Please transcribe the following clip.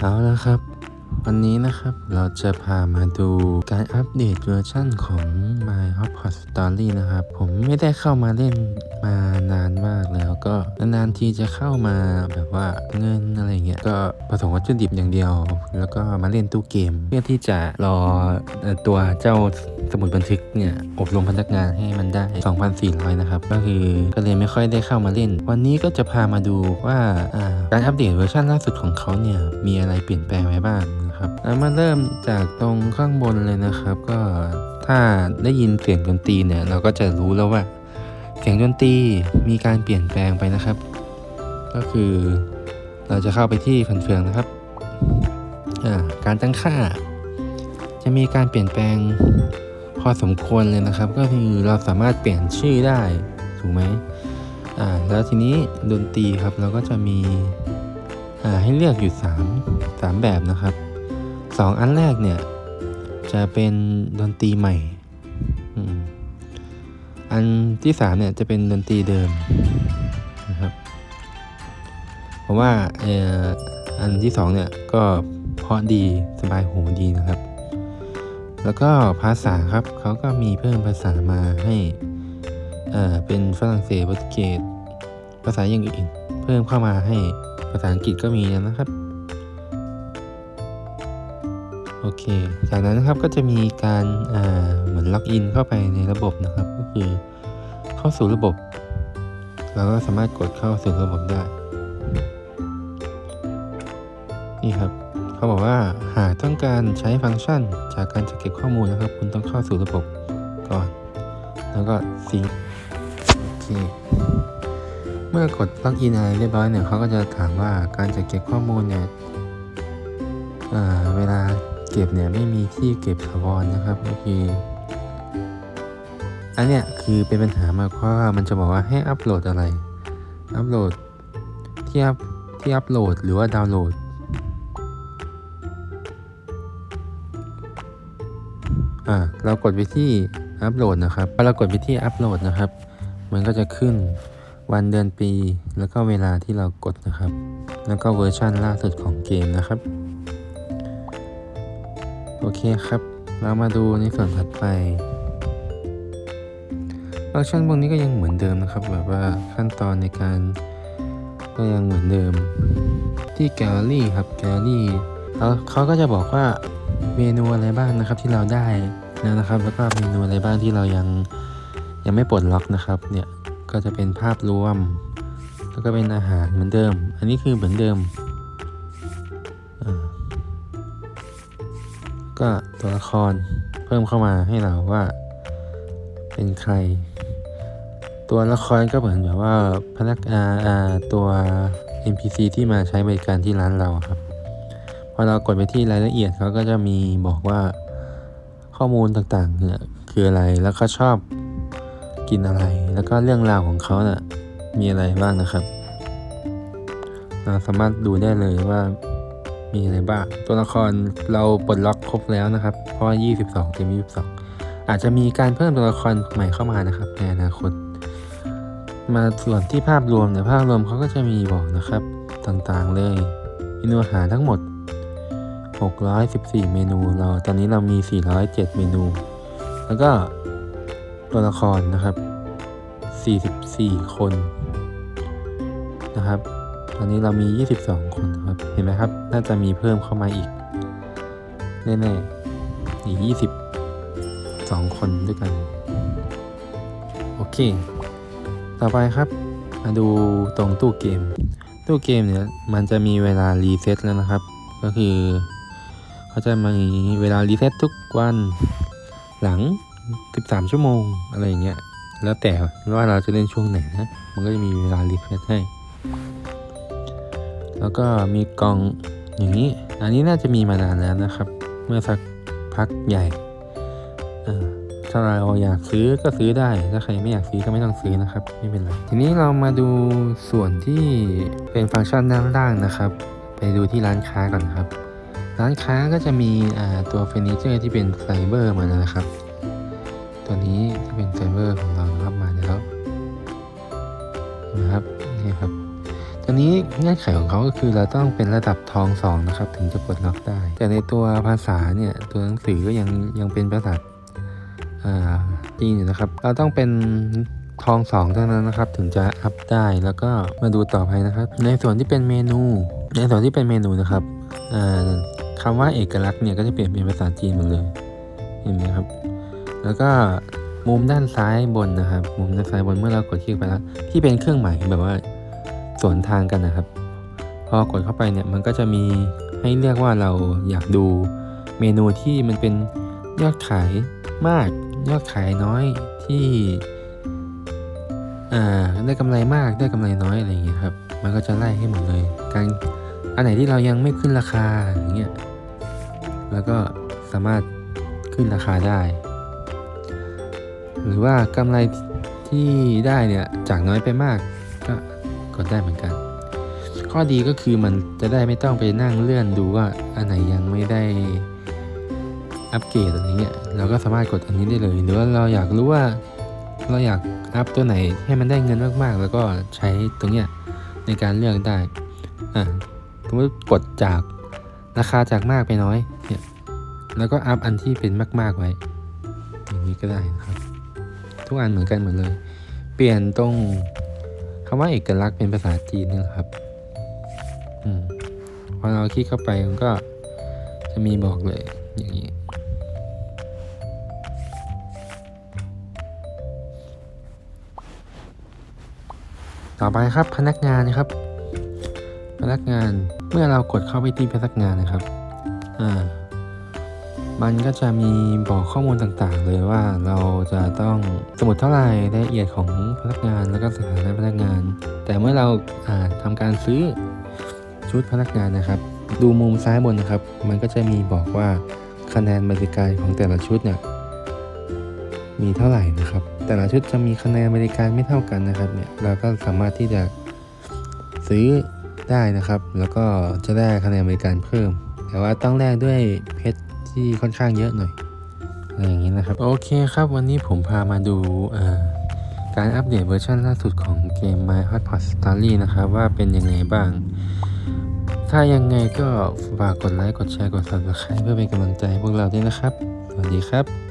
เอาละครับ วันนี้นะครับเราจะพามาดูการอัปเดตเวอร์ชั่นของ My Hot Pot Story นะครับ ผมไม่ได้เข้ามาเล่นมานานมากแล้วก็นานๆทีจะเข้ามาแบบว่าเงินอะไรเงี้ยก็ผสมวัตถุดิบอย่างเดียว แล้วก็มาเล่นตู้เกม เพื่อที่จะรอตัวเจ้าสมุดบันทึกเนี่ยอบรมพนักงานให้มันได้ 2,400 นะครับ ก็คือก็เลยไม่ค่อยได้เข้ามาเล่น วันนี้ก็จะพามาดูว่าอ่าการอัปเดตเวอร์ชันล่าสุดของเขาเนี่ยมีอะไรเปลี่ยนแปลงไว้บ้าง นะครับแล้วมาเริ่มจากตรงข้างบนเลยนะครับ ก็ถ้าได้ยินเสียงดนตรีเนี่ยเราก็จะรู้แล้วว่า เสียงดนตรีมีการเปลี่ยนแปลงไปนะครับ ก็คือเราจะเข้าไปที่ฟันเฟืองนะครับการตั้งค่า จะมีการเปลี่ยนแปลงพอสมควรเลยนะครับ ก็คือเราสามารถเปลี่ยนชื่อได้ถูกไหมอ่าแล้วทีนี้ดนตรีครับเราก็จะมีอ่าให้เลือกอยู่ 3 3 แบบนะครับ สองอันแรกเนี่ย จะเป็นดนตรีใหม่ อันที่สามเนี่ยจะเป็นดนตรีเดิมนะครับผมว่าเอ่ออันที่สองเนี่ยก็เพราะดีสบายหูดีนะครับ แล้วก็ภาษาครับเขาก็มีเพิ่มภาษามาให้เป็นฝรั่งเศสโปรตุเกสภาษาอย่างอื่นเพิ่มเข้ามาให้ภาษาอังกฤษก็มีนะครับ โอเค จากนั้นนะครับก็จะมีการเหมือนล็อกอินเข้าไปในระบบนะครับ ก็คือเข้าสู่ระบบ เราก็สามารถกดเข้าสู่ระบบได้ นี่ครับ เขาบอกว่าหากต้องการใช้ฟังก์ชัน จากการจัดเก็บข้อมูลนะครับ คุณต้องเข้าสู่ระบบก่อน แล้วก็ซิงค์โอเคเมื่อกดล็อกอินอะไรเรียบร้อยเนี่ยเขาก็จะถามว่าการจัดเก็บข้อมูลเนี่ยเวลา เก็บเนี่ยไม่มีที่เก็บถาวรนะครับก็คืออันเนี้ยคือเป็นปัญหามากเพราะว่ามันจะบอกว่าให้อัปโหลดอะไร อัปโหลดที่อัพที่อัปโหลดหรือว่าดาวน์โหลด อ่าเรากดไปที่อัปโหลดนะครับพอเรากดไปที่อัปโหลดนะครับ มันก็จะขึ้นวันเดือนปี แล้วก็เวลาที่เรากดนะครับ แล้วก็เวอร์ชันล่าสุดของเกมนะครับ เคครับ เรามาดูในส่วนถัดไปฟังก์ชันพวกนี้ก็ยังเหมือนเดิมนะครับ แบบว่าขั้นตอนในการก็ยังเหมือนเดิม ที่แกลเลอรี่ครับแกลเลอรี่เขาเขาก็จะบอกว่าเมนูอะไรบ้างนะครับที่เราได้แล้วนะครับ แล้วก็เมนูอะไรบ้างที่เรายังยังไม่ปลดล็อกนะครับเนี่ยก็จะเป็นภาพรวม แล้วก็เป็นอาหารเหมือนเดิม อันนี้คือเหมือนเดิมอ่า ก็ตัวละครเพิ่มเข้ามาให้เราว่า เป็นใคร ตัวละครก็เหมือนแบบว่าพนักงานอ่าตัว NPC ที่มาใช้บริการที่ร้านเราครับพอเรากดไปที่รายละเอียดเขาก็จะมีบอกว่าข้อมูลต่างๆเนี่ยคืออะไรแล้วเขาชอบกินอะไร แล้วก็เรื่องราวของเขาเนะ่ะมีอะไรบ้างนะครับ เราสามารถดูได้เลยว่า มีอะไรบ้าง ตัวละครเราปลดล็อกครบแล้วนะครับ เพราะว่า22 เต็ม 22 อาจจะมีการเพิ่มตัวละครใหม่เข้ามานะครับ ในอนาคต มาส่วนที่ภาพรวมเนี่ยภาพรวมเขาก็จะมีบอกนะครับต่างๆเลยเมนูอาหารทั้งหมด 614 เมนูเราตอนนี้เรามี 407 เมนู แล้วก็ตัวละครนะครับ 44 คนนะครับ ตอนนี้เรามี 22 คนครับ เห็นไหมครับ น่าจะมีเพิ่มเข้ามาอีก แน่ๆ อีก 22 คนด้วยกัน โอเค ต่อไปครับ มาดูตรงตู้เกม ตู้เกมเนี่ย มันจะมีเวลารีเซ็ตแล้วนะครับ ก็คือเขาจะมีเวลารีเซ็ตทุกวัน หลัง 13 ชั่วโมง อะไรอย่างเงี้ย แล้วแต่ว่าเราจะเล่นช่วงไหนนะ มันก็จะมีเวลารีเซ็ตให้ แล้วก็มีกล่องอย่างนี้ อันนี้น่าจะมีมานานแล้วนะครับ เมื่อสักพักใหญ่ถ้าเราอยากซื้อก็ซื้อได้ ถ้าใครไม่อยากซื้อก็ไม่ต้องซื้อนะครับ ไม่เป็นไร ทีนี้เรามาดูส่วนที่เป็นฟังก์ชันด้านล่างนะครับ ไปดูที่ร้านค้าก่อนครับ ร้านค้าก็จะมีตัวเฟอร์นิเจอร์ที่เป็นไฟเบอร์มาแล้วนะครับ ตัวนี้ที่เป็นไฟเบอร์ของเรานะครับมาแล้วนะครับนี่ครับ ตัวนี้เงื่อนไขของเขาก็คือเราต้องเป็นระดับทองสองนะครับ ถึงจะปลดล็อกได้ แต่ในตัวภาษาเนี่ยตัวหนังสือก็ยังยังเป็นภาษาจีนอยู่นะครับ เราต้องเป็นทองสองเท่านั้นนะครับ ถึงจะอัพได้แล้วก็มาดูต่อไปนะครับ ในส่วนที่เป็นเมนู ในส่วนที่เป็นเมนูนะครับอ่าคำว่าเอกลักษณ์เนี่ยก็จะเปลี่ยนเป็นภาษาจีนหมดเลยเห็นไหมครับ แล้วก็มุมด้านซ้ายบนนะครับ มุมด้านซ้ายบนเมื่อเรากดคลิกไปแล้ว ที่เป็นเครื่องหมายแบบว่า สวนทางกันนะครับ พอกดเข้าไปเนี่ยมันก็จะมีให้เลือกว่าเราอยากดูเมนูที่มันเป็นยอดขายมาก ยอดขายน้อยที่อ่าได้กำไรมากได้กำไรน้อยอะไรอย่างเงี้ยครับ มันก็จะไล่ให้หมดเลย การอันไหนที่เรายังไม่ขึ้นราคาอย่างเงี้ยแล้วก็สามารถขึ้นราคาได้ หรือว่ากำไรที่ได้เนี่ยจากน้อยไปมาก ก็ได้เหมือนกัน ข้อดีก็คือมันจะได้ไม่ต้องไปนั่งเลื่อนดูว่าอันไหนยังไม่ได้อัปเกรดอะไรเงี้ยเราก็สามารถกดอันนี้ได้เลย หรือว่าเราอยากรู้ว่าเราอยากอัพตัวไหนให้มันได้เงินมากๆ แล้วก็ใช้ตรงเนี้ยในการเลือกได้อ่าสมมติกดจากราคาจากมากไปน้อยเนี่ยแล้วก็อัพอันที่เป็นมาก ๆไว้ อย่างนี้ก็ได้นะครับ ทุกอันเหมือนกันหมดเลย เปลี่ยนตรง คำว่าเอกลักษณ์เป็นภาษาจีนเนยครับอพอเราคลิกเข้าไปมันก็จะมีบอกเลยอย่างนี้ ต่อไปครับพนักงานนะครับ พนักงานเมื่อเรากดเข้าไปที่พนักงานนะครับ อ่า มันก็จะมีบอกข้อมูลต่างๆ เลยว่าเราจะต้องสมุดเท่าไหร่รายละเอียดของพนักงานแล้วก็สถานะพนักงาน แต่เมื่อเราอ่าทำการซื้อชุดพนักงานนะครับ ดูมุมซ้ายบนนะครับ มันก็จะมีบอกว่าคะแนนบริการของแต่ละชุดเนี่ยมีเท่าไหร่นะครับ แต่ละชุดจะมีคะแนนบริการไม่เท่ากันนะครับเนี่ยเราก็สามารถที่จะซื้อได้นะครับ แล้วก็จะได้คะแนนบริการเพิ่ม แต่ว่าต้องแลกด้วยเพชร ที่ค่อนข้างเยอะหน่อยอะไรอย่างนี้นะครับ โอเคครับวันนี้ผมพามาดูการอัปเดตเวอร์ชันล่าสุดของเกม My Hotpot Story นะครับ ว่าเป็นยังไงบ้าง ถ้ายังไงก็ฝากกดไลค์ กดแชร์ กด subscribe เพื่อเป็นกำลังใจให้พวกเราด้วยนะครับ สวัสดีครับ